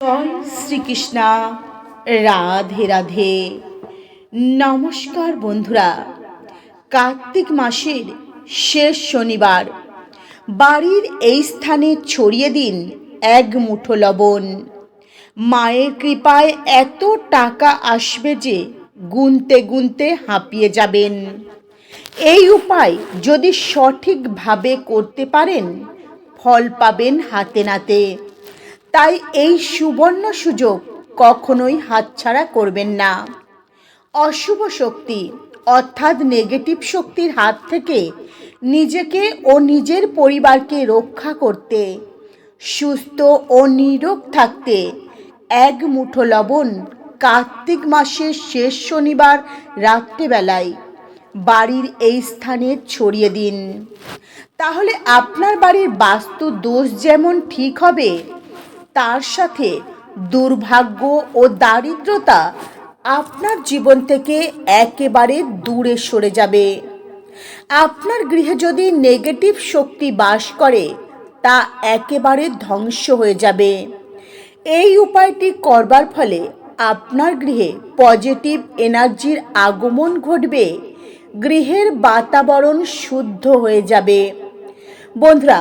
জয় শ্রীকৃষ্ণা। রাধে রাধে। নমস্কার বন্ধুরা। কার্তিক মাসের শেষ শনিবার। বাড়ির এই স্থানে ছড়িয়ে দিন এক মুঠো লবণ। মায়ের কৃপায় এত টাকা আসবে যে গুনতে গুনতে হাঁপিয়ে যাবেন। এই উপায় যদি সঠিকভাবে করতে পারেন, ফল পাবেন হাতে নাতে। তাই এই সুবর্ণ সুযোগ কখনোই হাতছাড়া করবেন না। অশুভ শক্তি, অর্থাৎ নেগেটিভ শক্তির হাত থেকে নিজেকে ও নিজের পরিবারকে রক্ষা করতে, সুস্থ ও নিরোগ থাকতে এক মুঠো লবণ কার্তিক মাসের শেষ শনিবার রাত্রেবেলায় বাড়ির এই স্থানে ছড়িয়ে দিন। তাহলে আপনার বাড়ির বাস্তু দোষ যেমন ঠিক হবে তার সাথে দুর্ভাগ্য ও দারিদ্রতা আপনার জীবন থেকে একেবারে দূরে সরে যাবে। আপনার গৃহে যদি নেগেটিভ শক্তি বাস করে, তা একেবারে ধ্বংস হয়ে যাবে। এই উপায়টি করবার ফলে আপনার গৃহে পজিটিভ এনার্জির আগমন ঘটবে, গৃহের বাতাবরণ শুদ্ধ হয়ে যাবে। বন্ধুরা,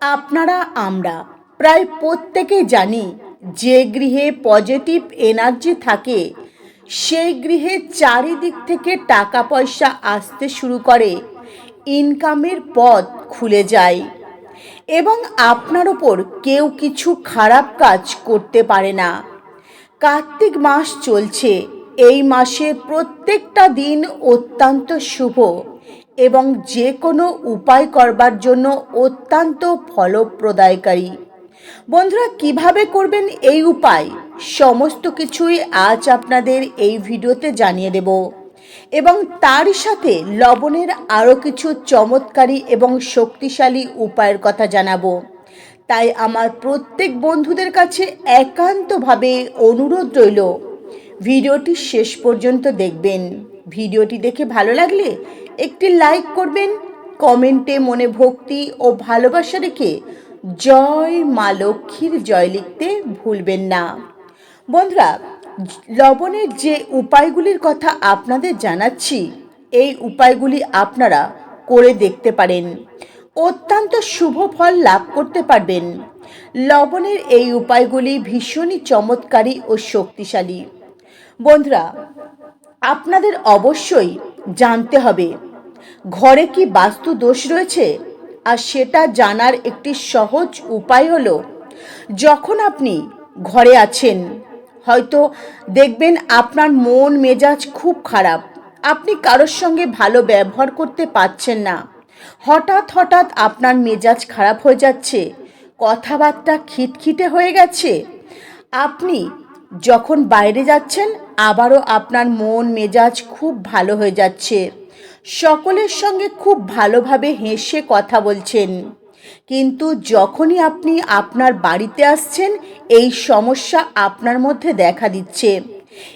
আপনারা, আমরা প্রায় প্রত্যেকে জানি যে গৃহে পজিটিভ এনার্জি থাকে, সেই গৃহে চারিদিক থেকে টাকা পয়সা আসতে শুরু করে ইনকামের পথ খুলে যায় এবং আপনার ওপর কেউ কিছু খারাপ কাজ করতে পারে না। কার্তিক মাস চলছে, এই মাসে প্রত্যেকটা দিন অত্যন্ত শুভ এবং যে কোনো উপায় করবার জন্য অত্যন্ত ফলপ্রদায়কারী। বন্ধুরা, কীভাবে করবেন এই উপায়? সমস্ত কিছুই আজ আপনাদের এই ভিডিওতে জানিয়ে দেব। এবং তার সাথে লবণের আরও কিছু চমৎকারী এবং শক্তিশালী উপায়ের কথা জানাব। তাই আমার প্রত্যেক বন্ধুদের কাছে একান্তভাবে অনুরোধ রইল, ভিডিওটি শেষ পর্যন্ত দেখবেন। ভিডিওটি দেখে ভালো লাগলে একটি লাইক করবেন, কমেন্টে মনে ভক্তি ও ভালোবাসা রেখে জয় মা লক্ষ্মীর জয় লিখতে ভুলবেন না। বন্ধুরা, লবণের যে উপায়গুলির কথা আপনাদের জানাচ্ছি, এই উপায়গুলি আপনারা করে দেখতে পারেন। অত্যন্ত শুভ ফল লাভ করতে পারবেন। লবণের এই উপায়গুলি ভীষণই চমৎকারী ও শক্তিশালী। বন্ধুরা, আপনাদের অবশ্যই জানতে হবে, ঘরে কি বাস্তু দোষ রয়েছে? আর সেটা জানার একটি সহজ উপায় হলো, যখন আপনি ঘরে আছেন, হয়তো দেখবেন আপনার মন মেজাজ খুব খারাপ, আপনি কারোর সঙ্গে ভালো ব্যবহার করতে পারছেন না, হঠাৎ হঠাৎ আপনার মেজাজ খারাপ হয়ে যাচ্ছে, কথাবার্তা খিটখিটে হয়ে গেছে, আপনি যখন বাইরে যাচ্ছেন, আবারও আপনার মন মেজাজ খুব ভালো হয়ে যাচ্ছে। সকলের সঙ্গে খুব ভালোভাবে হেসে কথা বলছেন। কিন্তু যখনই আপনি আপনার বাড়িতে আসছেন, এই সমস্যা আপনার মধ্যে দেখা দিচ্ছে।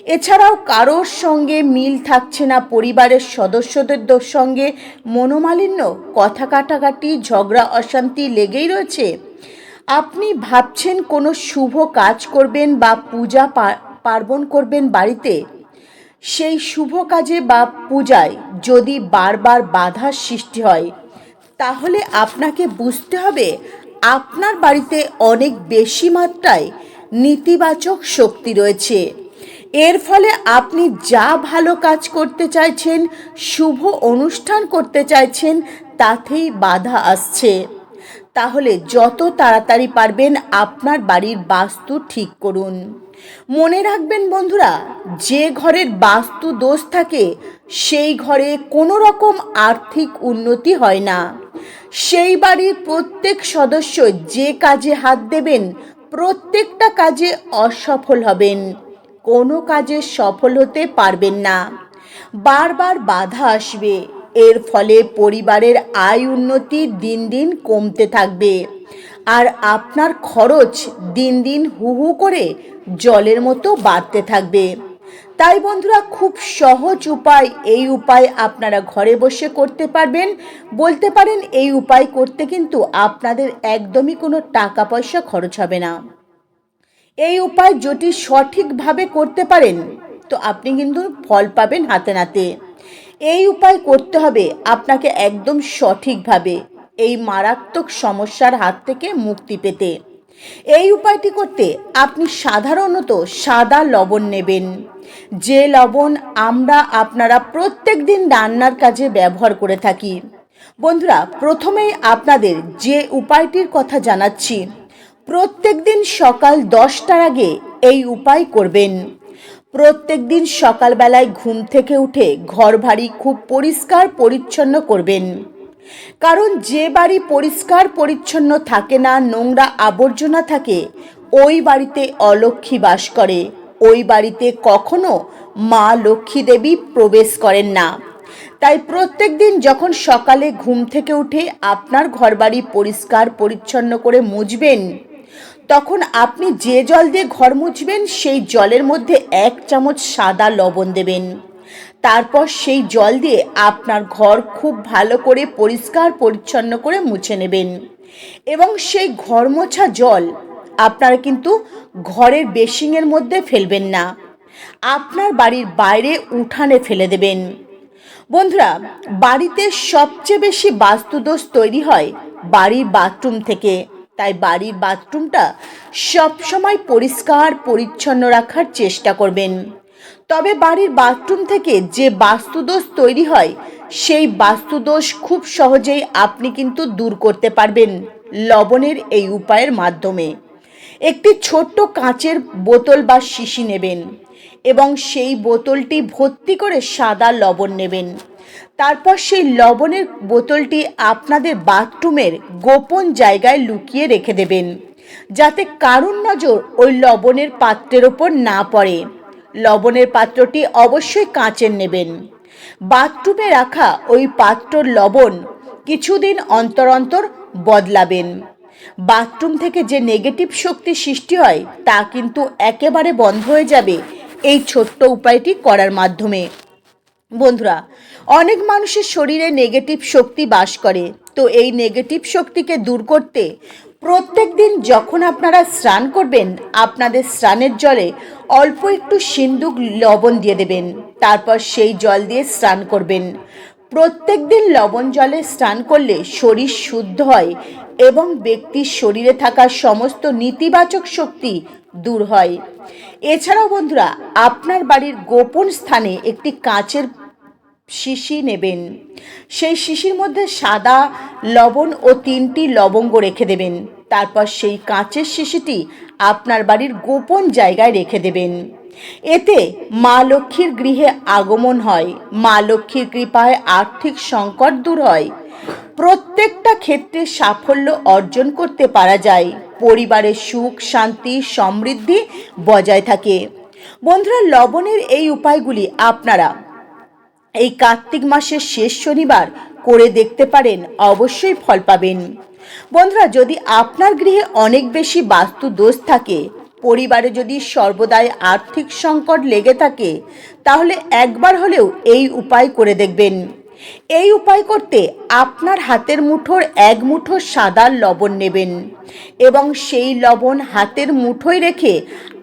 এছাড়াও কারোর সঙ্গে মিল থাকছে না, পরিবারের সদস্যদের সঙ্গে মনোমালিন্য, কথা কাটাকাটি, ঝগড়া, অশান্তি লেগেই রয়েছে। আপনি ভাবছেন কোনো শুভ কাজ করবেন বা পূজা পার্বণ করবেন বাড়িতে? সেই শুভ কাজে বা পূজায় যদি বারবার বাধার সৃষ্টি হয়, তাহলে আপনাকে বুঝতে হবে আপনার বাড়িতে অনেক বেশি মাত্রায় নেতিবাচক শক্তি রয়েছে। এর ফলে আপনি যা ভালো কাজ করতে চাইছেন, শুভ অনুষ্ঠান করতে চাইছেন, তাতেই বাধা আসছে। তাহলে যত তাড়াতাড়ি পারবেন আপনার বাড়ির বাস্তু ঠিক করুন। মনে রাখবেন বন্ধুরা, যে ঘরের বাস্তু দোষ থাকে, সেই ঘরে কোনো রকম আর্থিক উন্নতি হয় না। সেই বাড়ির প্রত্যেক সদস্য যে কাজে হাত দেবেন, প্রত্যেকটা কাজে অসফল হবেন। কোনো কাজে সফল হতে পারবেন না। বারবার বাধা আসবে। এর ফলে পরিবারের আয় উন্নতি দিন দিন কমতে থাকবে। আর আপনার খরচ দিন দিন হু হু করে জলের মতো বাড়তে থাকবে। তাই বন্ধুরা, খুব সহজ উপায় এই উপায় আপনারা ঘরে বসে করতে পারবেন। বলতে পারেন এই উপায় করতে কিন্তু আপনাদের একদমই কোনো টাকা পয়সা খরচ হবে না। এই উপায় যদি সঠিকভাবে করতে পারেন, তো আপনি কিন্তু ফল পাবেন হাতে নাতে। এই উপায় করতে হবে আপনাকে একদম সঠিকভাবে এই মারাত্মক সমস্যার হাত থেকে মুক্তি পেতে। এই উপায়টি করতে আপনি সাধারণত সাদা লবণ নেবেন। যে লবণ আমরা আপনারা প্রত্যেক দিন রান্নার কাজে ব্যবহার করে থাকি। বন্ধুরা, প্রথমেই আপনাদের যে উপায়টির কথা জানাচ্ছি, প্রত্যেক দিন সকাল দশটার আগে এই উপায় করবেন। প্রত্যেক দিন সকালবেলায় ঘুম থেকে উঠে ঘর বাড়ি খুব পরিষ্কার পরিচ্ছন্ন করবেন। কারণ যে বাড়ি পরিষ্কার পরিচ্ছন্ন থাকে না, নোংরা আবর্জনা থাকে, ওই বাড়িতে অলক্ষ্মী বাস করে। ওই বাড়িতে কখনো মা লক্ষ্মী দেবী প্রবেশ করেন না। তাই প্রত্যেক দিন যখন সকালে ঘুম থেকে উঠে আপনার ঘরবাড়ি পরিষ্কার পরিচ্ছন্ন করে মুছবেন তখন আপনি যে জল দিয়ে ঘর মুছবেন, সেই জলের মধ্যে এক চামচ সাদা লবণ দেবেন। তারপর সেই জল দিয়ে আপনার ঘর খুব ভালো করে পরিষ্কার, পরিচ্ছন্ন করে মুছে নেবেন। এবং সেই ঘর মোছা জল আপনারা কিন্তু ঘরের বেসিংয়ের মধ্যে ফেলবেন না। আপনার বাড়ির বাইরে উঠানে ফেলে দেবেন। বন্ধুরা, বাড়িতে সবচেয়ে বেশি বাস্তুদোষ তৈরি হয় বাড়ির বাথরুম থেকে। তাই বাড়ির বাথরুমটা সবসময় পরিষ্কার, পরিচ্ছন্ন রাখার চেষ্টা করবেন। তবে বাড়ির বাথরুম থেকে যে বাস্তুদোষ তৈরি হয়, সেই বাস্তুদোষ খুব সহজেই আপনি কিন্তু দূর করতে পারবেন লবণের এই উপায়ের মাধ্যমে। একটি ছোট্ট কাঁচের বোতল বা শিশি নেবেন এবং সেই বোতলটি ভর্তি করে সাদা লবণ নেবেন। তারপর সেই লবণের বোতলটি আপনাদের বাথরুমের গোপন জায়গায় লুকিয়ে রেখে দেবেন, যাতে কারুর নজর ওই লবণের পাত্রের ওপর না পড়ে। লবণের পাত্রটি অবশ্যই কাঁচের নেবেন। বাথরুমে রাখা ওই পাত্রর লবণ কিছুদিন অন্তর অন্তর বদলাবেন। বাথরুম থেকে যে নেগেটিভ শক্তি সৃষ্টি হয়, তা কিন্তু একেবারে বন্ধ হয়ে যাবে এই ছোট্ট উপায়টি করার মাধ্যমে। বন্ধুরা, অনেক মানুষের শরীরে নেগেটিভ শক্তি বাস করে। তো এই নেগেটিভ শক্তিকে দূর করতে প্রত্যেক দিন যখন আপনারা স্নান করবেন, আপনাদের স্নানের জলে অল্প একটু সিন্দুক লবণ দিয়ে দেবেন। তারপর সেই জল দিয়ে স্নান করবেন। প্রত্যেক দিন লবণ জলে স্নান করলে শরীর শুদ্ধ হয় এবং ব্যক্তির শরীরে থাকা সমস্ত নেতিবাচক শক্তি দূর হয়। এছাড়াও বন্ধুরা, আপনার বাড়ির গোপন স্থানে একটি কাঁচের শিশি নেবেন। সেই শিশির মধ্যে সাদা, লবণ ও তিনটি লবঙ্গ রেখে দেবেন। তারপর সেই কাঁচের শিশিটি আপনার বাড়ির গোপন জায়গায় রেখে দেবেন। এতে মা লক্ষ্মীর গৃহে আগমন হয়। মা লক্ষ্মীর কৃপায় আর্থিক সংকট দূর হয়। প্রত্যেকটা ক্ষেত্রে সাফল্য অর্জন করতে পারা যায়। পরিবারের সুখ, শান্তি, সমৃদ্ধি বজায় থাকে। বন্ধুরা, লবণের এই উপায়গুলি আপনারা এই কার্তিক মাসের শেষ শনিবার করে দেখতে পারেন অবশ্যই ফল পাবেন। বন্ধুরা, যদি আপনার গৃহে অনেক বেশি বাস্তু দোষ থাকে, পরিবারে যদি সর্বদাই আর্থিক সংকট লেগে থাকে, তাহলে একবার হলেও এই উপায় করে দেখবেন। এই উপায় করতে আপনার হাতের মুঠোর এক মুঠো সাদা লবণ নেবেন এবং সেই লবণ হাতের মুঠোয় রেখে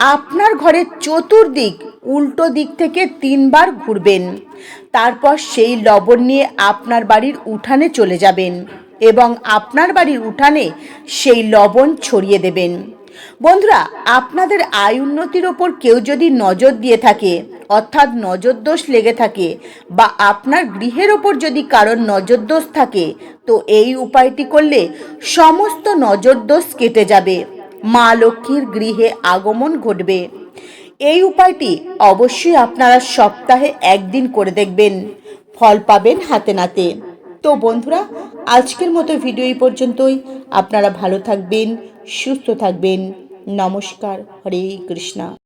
আপনার ঘরের চতুর্দিক উল্টো দিক থেকে তিনবার ঘুরবেন। তারপর সেই লবণ নিয়ে আপনার বাড়ির উঠানে চলে যাবেন এবং আপনার বাড়ির উঠানে সেই লবণ ছড়িয়ে দেবেন। বন্ধুরা, আপনাদের আয় উন্নতির ওপর কেউ যদি নজর দিয়ে থাকে, অর্থাৎ নজর দোষ লেগে থাকে বা আপনার গৃহের ওপর যদি কারোর নজর দোষ থাকে, তো এই উপায়টি করলে সমস্ত নজর দোষ কেটে যাবে। মা লক্ষ্মীর গৃহে আগমন ঘটবে। এই উপায়টি অবশ্যই আপনারা সপ্তাহে একদিন করে দেখবেন। ফল পাবেন হাতে নাতে। তো বন্ধুরা, আজকের মতো ভিডিও এই পর্যন্তই। আপনারা ভালো থাকবেন, সুস্থ থাকবেন। নমস্কার, হরে কৃষ্ণা।